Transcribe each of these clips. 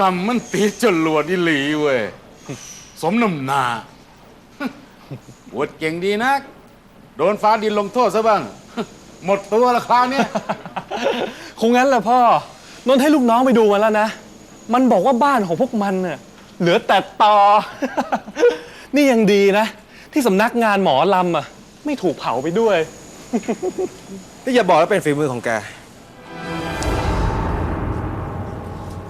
กำมันติดจรวดอีหลีเว้ย สมน้ำหนาบวดเก่งดีนัก โดนฟ้าดินลงโทษซะบ้าง หมดตัวละคราวเนี้ย คงงั้นแหละพ่อนนท์ให้ลูกน้องไปดูมาแล้วนะ มันบอกว่าบ้านของพวกมันเน่ะเหลือแต่ตอ นี่ยังดีนะ ที่สำนักงานหมอลำอะ ไม่ถูกเผาไปด้วย นี่อย่าบอกว่าเป็นฝีมือของแก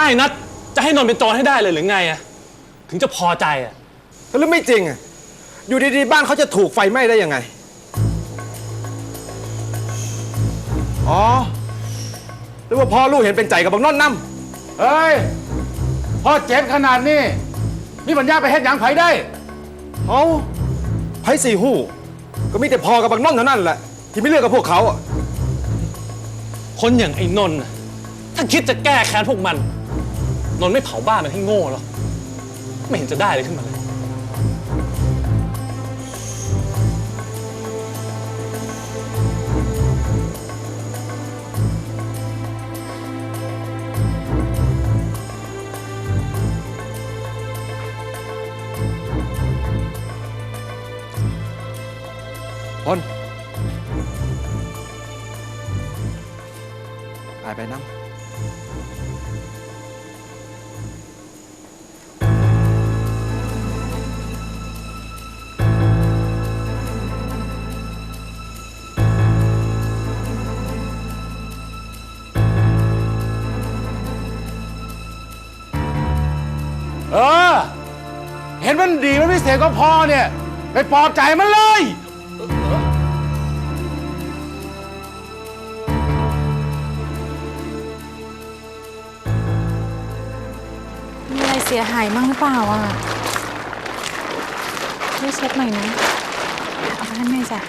ไอ้นัดจะให้นนท์เป็นโจรให้ได้เลยหรือไงอะถึงจะพอใจอะแล้วไม่จริงอะอยู่ดีๆ บ้านเขาจะถูกไฟไหม้ได้ยังไง อ๋อ หรือว่าพ่อลูกเห็นเป็นใจกับบังนอนน้เฮ้ยพอเจ็บขนาดนี้มีปัญญาไปเฮ็ดหยังไผได้ำเอาไพ่สี่หู้ ก็มีแต่พ่อกับบังนอนเท่านั้นแหละ ที่ไม่เลือกกับพวกเขาอะคนอย่างไอ้นนท์น่ะถ้าคิดจะแก้แค้นพวกมัน นนท์ไม่เผาบ้านมันให้โง่หรอกไม่เห็นจะได้เลยขึ้นมาเลย พลไปไปน้ำ ห็นมันดีมันพิเศษก็พอเนี่ย ไปปลอบใจมันเลย มีอะไรเสียหายมั้งหรือเปล่าอะช่วยเช็ดหน่อยนะเอาไปให้แม่จ้ะ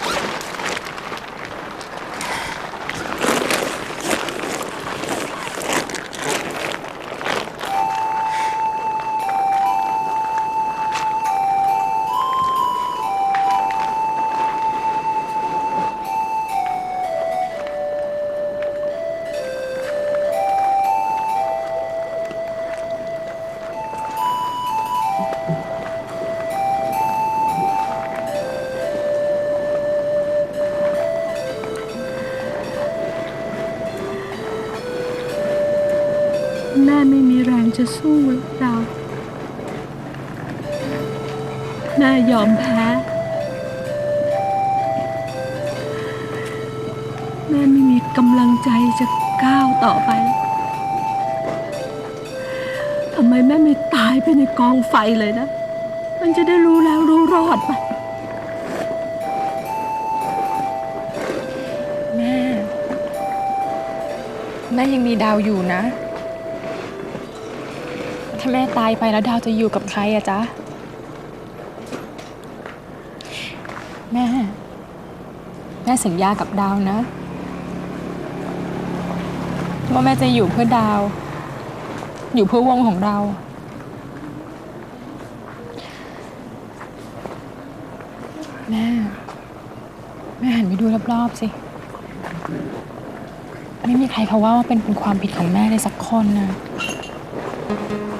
แม่ไม่มีแรงจะสู้เรา แม่ยอมแพ้ แม่ไม่มีกำลังใจจะก้าวต่อไป ทำไมแม่ไม่ตายไปในกองไฟเลยนะ มันจะได้รู้แล้วรู้รอดไปแม่ แม่ยังมีดาวอยู่นะ ถ้าแม่ตายไปแล้วดาวจะอยู่กับใครอะจ๊ะ แม่ แม่สัญญากับดาวนะ ว่าแม่จะอยู่เพื่อดาว อยู่เพื่อวงของเรา แม่ แม่หันไปดูรอบๆสิ ไม่มีใครเขาว่าว่าเป็นความผิดของแม่เลยสักคนนะอ้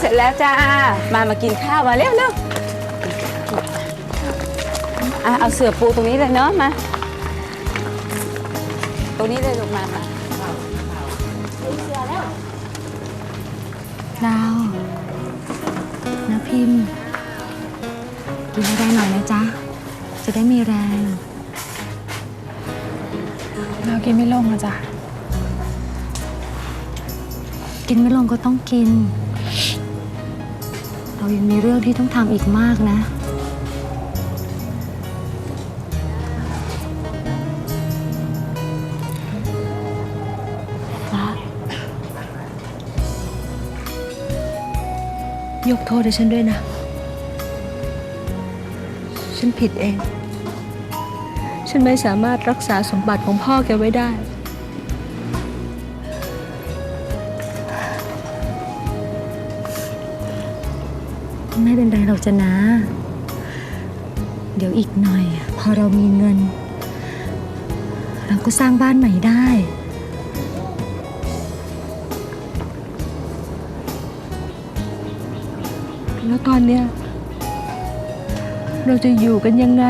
เสร็จแล้วจ้า มามากินข้าวมาเร็วเร็วอะเอาเสือปูตรงนี้เลยเนาะมา ตรงนี้เลยลงมามาดาวนะพิมพ์ กินอะไรหน่อยนะจ๊ะ จะได้มีแรงเรากินไม่ลงอะจ้ะกินไม่ลงก็ต้องกิน เรายังมีเรื่องที่ต้องทำอีกมากนะ ฟ้า ยกโทษให้ฉันด้วยนะ ฉันผิดเอง ฉันไม่สามารถรักษาสมบัติของพ่อแกไว้ได้ ไม่เป็นไรเราจะนะ เดี๋ยวอีกหน่อย พอเรามีเงิน เราก็สร้างบ้านใหม่ได้ แล้วตอนเนี้ยเราจะอยู่กันยังไง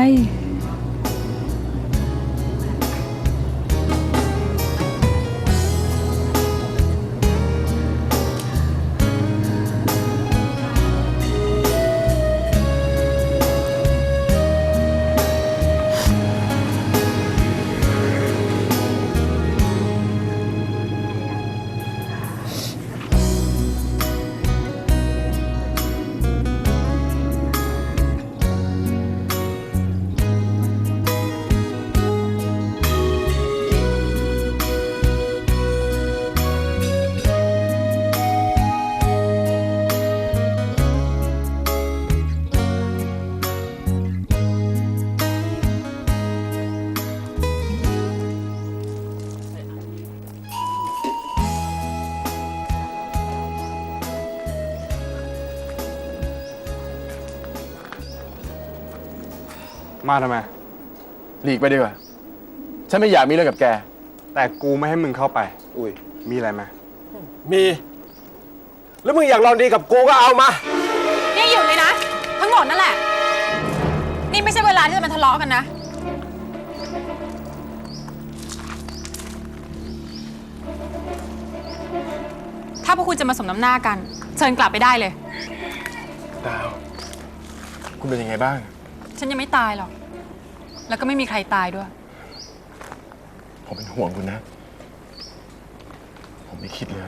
มาทำไม หลีกไปดีกว่า ฉันไม่อยากมีเรื่องกับแก แต่กูไม่ให้มึงเข้าไป อุ้ย มีอะไรไหมมี แล้วมึงอยากลองดีกับกูก็เอามา นี่หยุดเลยนะ ทั้งหมดนั่นแหละ นี่ไม่ใช่เวลาที่จะมาทะเลาะกันนะ ถ้าพวกคุณจะมาสมน้ำหน้ากัน เชิญกลับไปได้เลย ดาว คุณเป็นยังไงบ้าง ฉันยังไม่ตายหรอก แล้วก็ไม่มีใครตายด้วย ผมเป็นห่วงคุณนะ ผมไม่คิดเลย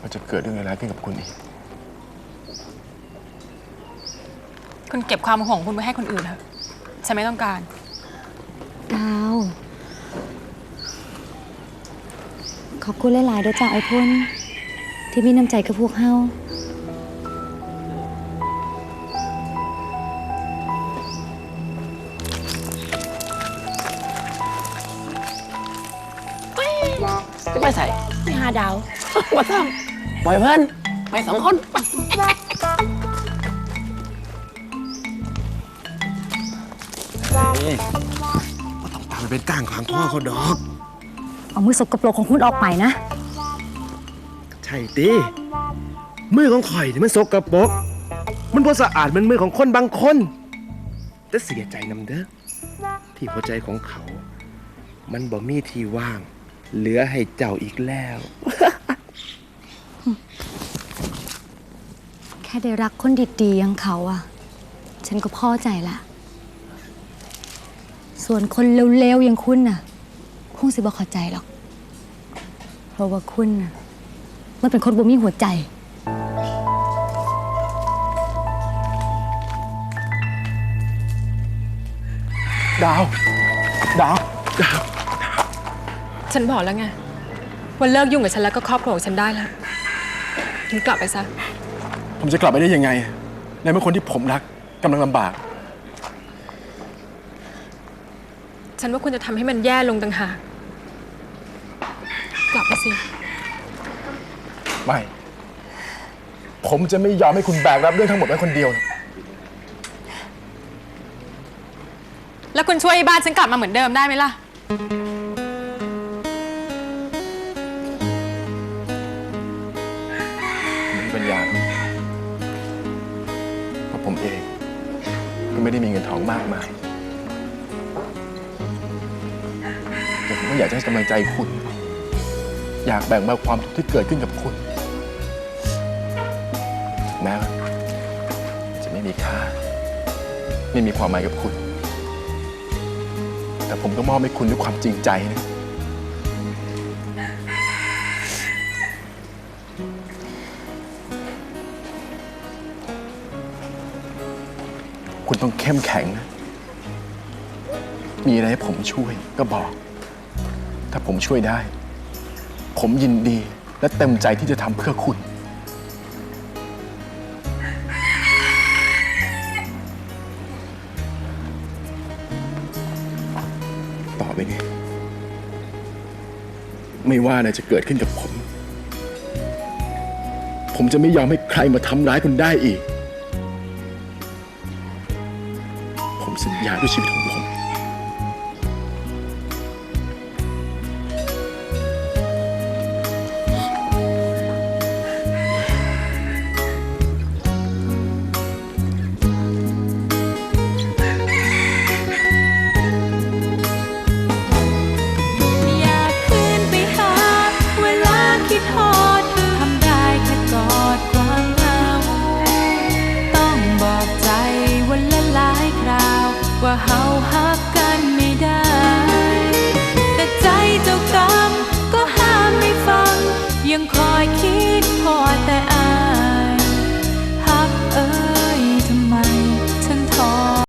ว่าจะเกิดเรื่องร้ายๆขึ้นกับคุณอีก คุณเก็บความห่วงคุณไว้ให้คนอื่นเถอะ ฉันไม่ต้องการ ดาว ขอบคุณหลายๆเด้อจ้าไอ้พ่นที่มีน้ำใจกับพวกเฮา จะไปใส่ไปหาดาวว่าต้องปล่อยเพื่อนไปสองคนไปตามไปเป็นก้างขวางพ่อเขาดอก เอามือสกปรกของคุณออกไปนะ ใช่ติมือของข่อยนี่มันสกปรกมันบ่สะอาดเหมันมือของคนบางคนแต่เสียใจนำเด้อที่หัวใจของเขา มันบ่มีที่ว่าง เหลือให้เจ้าอีกแล้ว แค่ได้รักคนดีๆอย่างเขาอะฉันก็พอใจละ ส่วนคนเลวๆอย่างคุณน่ะ คงสิบ่เข้าใจหรอก เพราะว่าคุณน่ะ มันเป็นคนบ่มีหัวใจ ดาว ดาว ฉันบอกแล้วไงว่าเลิกยุ่งกับฉันแล้วก็ครอบครัวของฉันได้แล้วคุณกลับไปซะ ผมจะกลับไปได้ยังไง ในเมื่อคนที่ผมรักกำลังลำบาก ฉันว่าคุณจะทำให้มันแย่ลงต่างหากกลับไปสิ ไม่ ผมจะไม่ยอมให้คุณแบกรับเรื่องทั้งหมดไว้คนเดียวแล้วคุณช่วยบ้านฉันกลับมาเหมือนเดิมได้ไหมล่ะ ก็ไม่ได้มีเงินทองมากมายแต่ผมก็อยากจะให้กำลังใจคุณ อยากแบ่งเบาความทุกข์ที่เกิดขึ้นกับคุณแม้ว่าจะไม่มีค่า ไม่มีความหมายกับคุณ แต่ผมก็มอบให้คุณด้วยความจริงใจนะ คุณต้องเข้มแข็งนะ มีอะไรให้ผมช่วยก็บอก ถ้าผมช่วยได้ ผมยินดีและเต็มใจที่จะทำเพื่อคุณ ต่อไปนี้ ไม่ว่าอะไรจะเกิดขึ้นกับผม ผมจะไม่ยอมให้ใครมาทำร้ายคุณได้อีก สัญญาด้